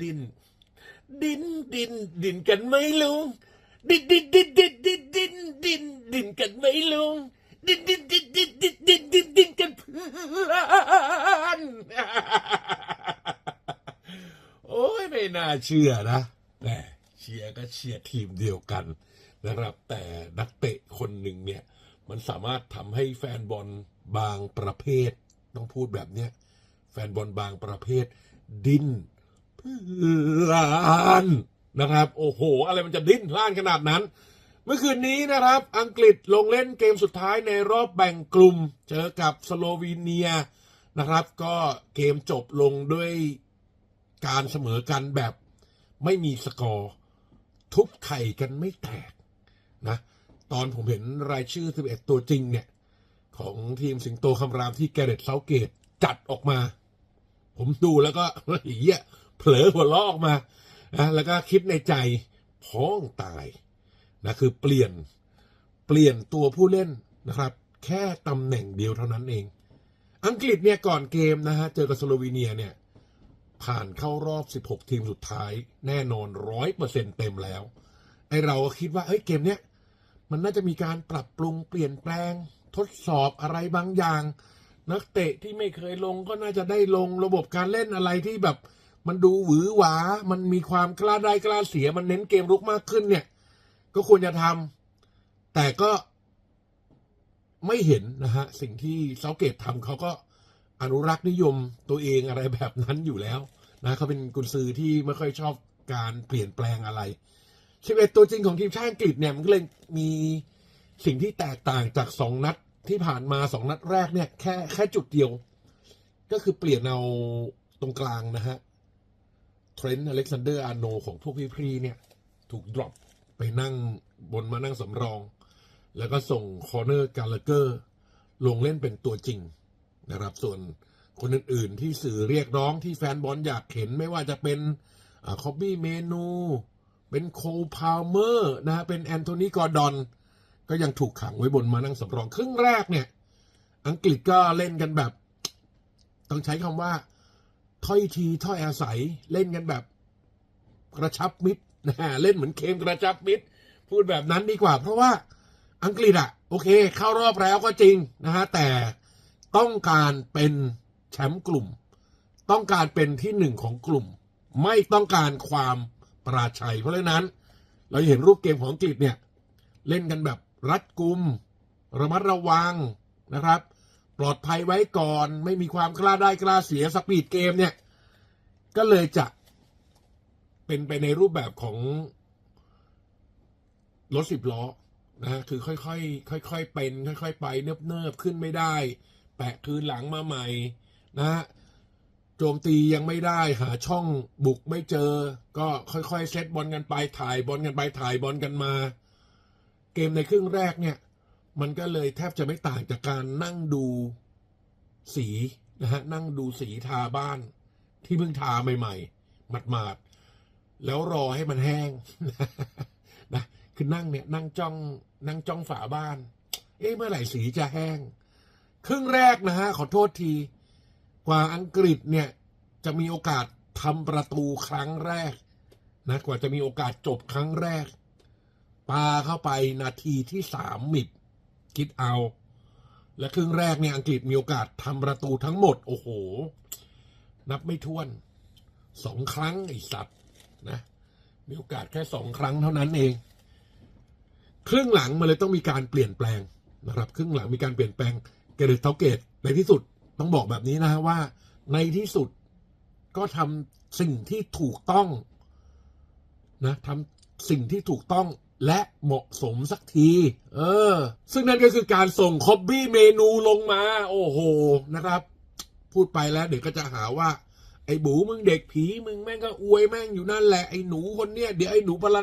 ดิน ดินดิน ดินกันไหมลุง ดินดินดินดินดินดินดินดินกันไหมลุง ดินดินดินดินดินดินดินดินกันเพื่อนโอ้ยไม่น่าเชื่อนะแต่เชียร์ก็เชียร์ทีมเดียวกันนะครับแต่นักเตะคนหนึ่งเนี่ย มันสามารถทำให้แฟนบอลบางประเภท ต้องพูดแบบเนี้ยแฟนบอลบางประเภทดิ้น ลานนะครับ โอ้โห อะไรมันจะดิ้นพลานขนาดนั้น เมื่อคืนนี้นะครับ อังกฤษลงเล่นเกมสุดท้ายในรอบแบ่งกลุ่ม เจอกับสโลวีเนียนะครับ ก็เกมจบลงด้วยการเสมอกันแบบไม่มีสกอร์ทุบไข่กันไม่แตกนะตอนผมเห็นรายชื่อ 11 ตัวจริงเนี่ย ของทีมสิงโตคำรามที่แกเรตเซาเกตจัดออกมา ผมดูแล้วก็เฮีย เผลอหัวเราะออกมานะแล้วก็คิดในใจพ้องตายนะคือเปลี่ยนเปลี่ยนตัวผู้เล่นนะครับ แค่ตำแหน่งเดียวเท่านั้นเอง อังกฤษเนี่ยก่อนเกมนะฮะเจอกับสโลวีเนียเนี่ยผ่านเข้ารอบ 16 ทีมสุดท้าย แน่นอนร้อยเปอร์เซ็นเต็มแล้ว ไอเราก็คิดว่าเฮ้ยเกมเนี้ยมันน่าจะมีการปรับปรุงเปลี่ยนแปลง ทดสอบอะไรบางอย่าง นักเตะที่ไม่เคยลงก็น่าจะได้ลงระบบการเล่นอะไรที่แบบ มันดูหวือหวา มันมีความกล้าได้กล้าเสีย มันเน้นเกมรุกมากขึ้นเนี่ย ก็ควรจะทำแต่ก็ไม่เห็นนะฮะ สิ่งที่เซาเกตทำเขาก็อนุรักษ์นิยมตัวเองอะไรแบบนั้นอยู่แล้วนะเขาเป็นกุนซือที่ไม่ค่อยชอบการเปลี่ยนแปลงอะไรสิบเอ็ดตัวจริงของทีมชาติอังกฤษเนี่ยมันก็เลยมีสิ่งที่แตกต่างจากสองนัดที่ผ่านมาสองนัดแรกเนี่ยแค่แค่จุดเดียว ก็คือเปลี่ยนเอาตรงกลางนะฮะ เทรนต์อเล็กซานเดอร์อาร์โนของพวกพี่พรีเนี่ย ถูกดรอปไปนั่งบนมานั่งสำรอง แล้วก็ส่งคอร์เนอร์กาลเกอร์ลงเล่นเป็นตัวจริงนะครับ ส่วนคนอื่นๆที่สื่อเรียกร้องที่แฟนบอลอยากเห็นไม่ว่าจะเป็นคอบบี้เมนู เป็นโคลพาวเมอร์นะฮะเป็นแอนโทนีกอร์ดอน ก็ยังถูกขังไว้บนมานั่งสำรอง ครึ่งแรกเนี่ย อังกฤษก็เล่นกันแบบ ต้องใช้คำว่า ถ้อยทีถ้อยอาศัยเล่นกันแบบกระชับมิตรนะฮะเล่นเหมือนเกมกระชับมิตร พูดแบบนั้นดีกว่า เพราะว่าอังกฤษอะโอเค เข้ารอบแล้วก็จริงนะฮะแต่ต้องการเป็นแชมป์กลุ่ม ต้องการเป็นที่หนึ่งของกลุ่ม ไม่ต้องการความปราชัย เพราะฉะนั้น เราเห็นรูปเกมของอังกฤษเนี่ย เล่นกันแบบรัดกุม ระมัดระวังนะครับ ปลอดภัยไว้ก่อน ไม่มีความกล้าได้กล้าเสียสปีดเกมเนี่ย ก็เลยจะเป็นไปในรูปแบบของรถสิบล้อนะคือค่อยๆค่อยๆเป็น ค่อย ๆ ไปเนิบๆขึ้นไม่ได้ แปะคืนหลังมาใหม่ นะโจมตียังไม่ได้หาช่องบุกไม่เจอ ก็ค่อยๆเซตบอลกันไปถ่ายบอลกันไปถ่ายบอลกันมา เกมในครึ่งแรกเนี่ย มันก็เลยแทบจะไม่ต่างจากการนั่งดูสีนะฮะนั่งดูสีทาบ้านที่เพิ่งทาใหม่ๆหมาดๆแล้วรอให้มันแห้งนะคือนั่งเนี่ยนั่งจ้องนั่งจ้องฝาบ้าน เอ๊ะเมื่อไหร่สีจะแห้ง ครึ่งแรกนะฮะขอโทษที กว่าอังกฤษเนี่ยจะมีโอกาสทำประตูครั้งแรกนะกว่าจะมีโอกาสจบครั้งแรกปาเข้าไปนาทีที่สามมิด คิดเอา และครึ่งแรกเนี่ยอังกฤษมีโอกาสทำประตูทั้งหมด โอ้โห นับไม่ถ้วนสองครั้งไอ้สัตว์นะมีโอกาสแค่สองครั้งเท่านั้นเอง ครึ่งหลังมันเลยต้องมีการเปลี่ยนแปลงนะครับ ครึ่งหลังมีการเปลี่ยนแปลงเกเรตเทาเกตในที่สุดต้องบอกแบบนี้นะฮะว่า ในที่สุดก็ทำสิ่งที่ถูกต้องนะทำสิ่งที่ถูกต้อง และเหมาะสมสักที เออ ซึ่งนั่นก็คือการส่งคอบบี้เมนูลงมา โอ้โห นะครับ พูดไปแล้วเดี๋ยวก็จะหาว่า ไอ้บูมึงเด็กผีมึงแม่งก็อวยแม่งอยู่นั่นแหละ ไอ้หนูคนเนี้ยเดี๋ยวไอ้หนูปรา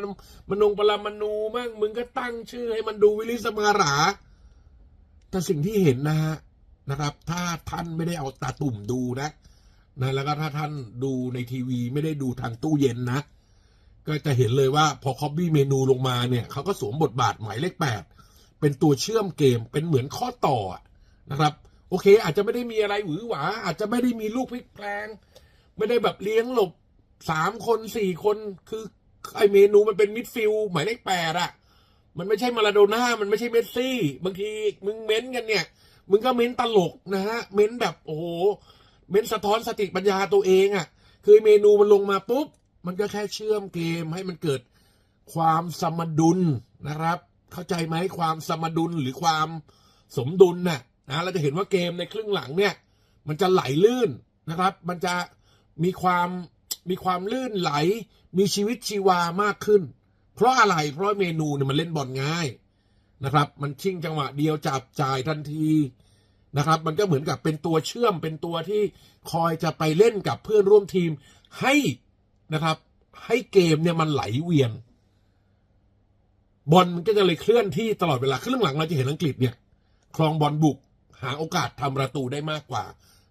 มนงปรามนูมั่งมึงก็ตั้งชื่อให้มันดูวิลิสมาราแต่สิ่งที่เห็นนะฮะนะครับ ถ้าท่านไม่ได้เอาตาตุ่มดูนะนะแล้วก็ถ้าท่านดูในทีวีไม่ได้ดูทางตู้เย็นนะ ก็จะเห็นเลยว่าพอคอบบี้เมนูลงมาเนี่ยเขาก็สวมบทบาทหมายเลขแปดเป็นตัวเชื่อมเกมเป็นเหมือนข้อต่อนะครับ โอเค อาจจะไม่ได้มีอะไรหวือหวา อาจจะไม่ได้มีลูกพลิกแปลง ไม่ได้แบบเลี้ยงหลบสามคนสี่คนคือไอเมนูมันเป็นมิดฟิลหมายเลขแปดอะมันไม่ใช่มาราโดน่ามันไม่ใช่เมสซี่ บางทีมึงเม้นกันเนี่ย มึงก็เม้นตลกนะฮะ เม้นแบบโอ้โห เม้นสะท้อนสติปัญญาตัวเองอะ่ะ คือเมนูมันลงมาปุ๊บ มันก็แค่เชื่อมเกมให้มันเกิดความสมดุลนะครับ เข้าใจไหมความสมดุลหรือความสมดุลน่ะนะเราจะเห็นว่าเกมในครึ่งหลังเนี่ย มันจะไหลลื่นนะครับ มันจะมีความมีความลื่นไหล มีชีวิตชีวามากขึ้น เพราะอะไรเพราะเมนูเนี่ยมันเล่นบอลง่ายนะครับ มันชิงจังหวะเดียวจับจ่ายทันทีนะครับ มันก็เหมือนกับเป็นตัวเชื่อมเป็นตัวที่คอยจะไปเล่นกับเพื่อนร่วมทีมให้ นะครับ ให้เกมเนี่ยมันไหลเวียน บอลมันก็จะเลยเคลื่อนที่ตลอดเวลาครึ่งหลังเราจะเห็นอังกฤษเนี่ยครองบอลบุก หาโอกาสทำประตูได้มากกว่า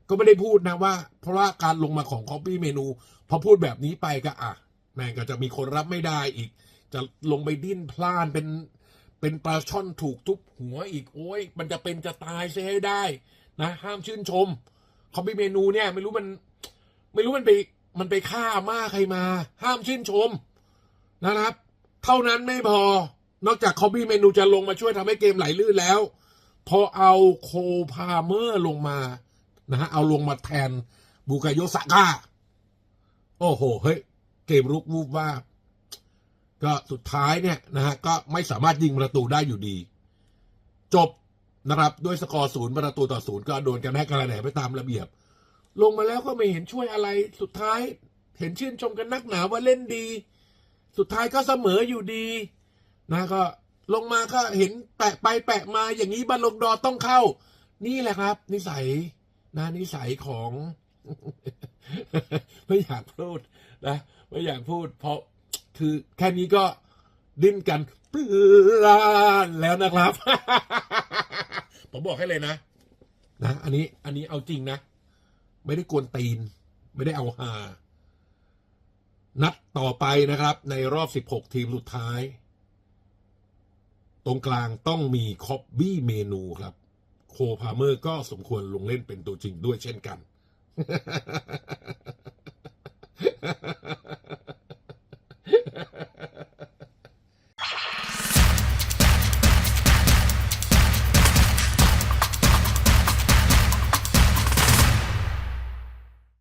ก็ไม่ได้พูดนะว่า เพราะว่าการลงมาของคอปปี้เมนูพอพูดแบบนี้ไปก็อะแม่งก็จะมีคนรับไม่ได้อีก จะลงไปดิ้นพลานเป็นเป็นปลาช่อนถูกทุบหัวอีกโอ้ยมันจะเป็นจะตายเสียให้ได้นะ ห้ามชื่นชมคอปปี้เมนูเนี่ย ไม่รู้มัน ไม่รู้มันไป มันไปฆ่าม่าใครมา ห้ามชื่นชมนะครับ เท่านั้นไม่พอ นอกจากคอปปี้เมนูจะลงมาช่วยทำให้เกมไหลลื่นแล้ว พอเอาโคพาเมอร์ลงมานะฮะเอาลงมาแทนบูกายโยสาก้าโอ้โห เฮ้ย เกมรุกวูบว่าก็สุดท้ายเนี่ยนะฮะก็ไม่สามารถยิงประตูได้อยู่ดี จบนะครับด้วยสกอร์ศูนย์ประตูต่อศูนย์ก็โดนกันแม่กระแหน่ไปตามระเบียบ ลงมาแล้วก็ไม่เห็นช่วยอะไร สุดท้ายเห็นชื่นชมกันนักหนาว่าเล่นดี สุดท้ายก็เสมออยู่ดี นะก็ลงมาก็เห็นแปะไปแปะมาอย่างนี้บอลลงดอต้องเข้า นี่แหละครับ นิสัยนะนิสัยของ ไม่อยากพูดนะไม่อยากพูด เพราะคือแค่นี้ก็ดิ้นกันเปลือนแล้วนะครับ ผมบอกให้เลยนะ นะ อันนี้อันนี้เอาจริงนะ ไม่ได้กวนตีน ไม่ได้เอาหา นัดต่อไปนะครับ ในรอบ 16 ทีมสุดท้าย ตรงกลางต้องมีคอบบี้เมนูครับ โคพาเมอร์ก็สมควรลงเล่นเป็นตัวจริงด้วยเช่นกัน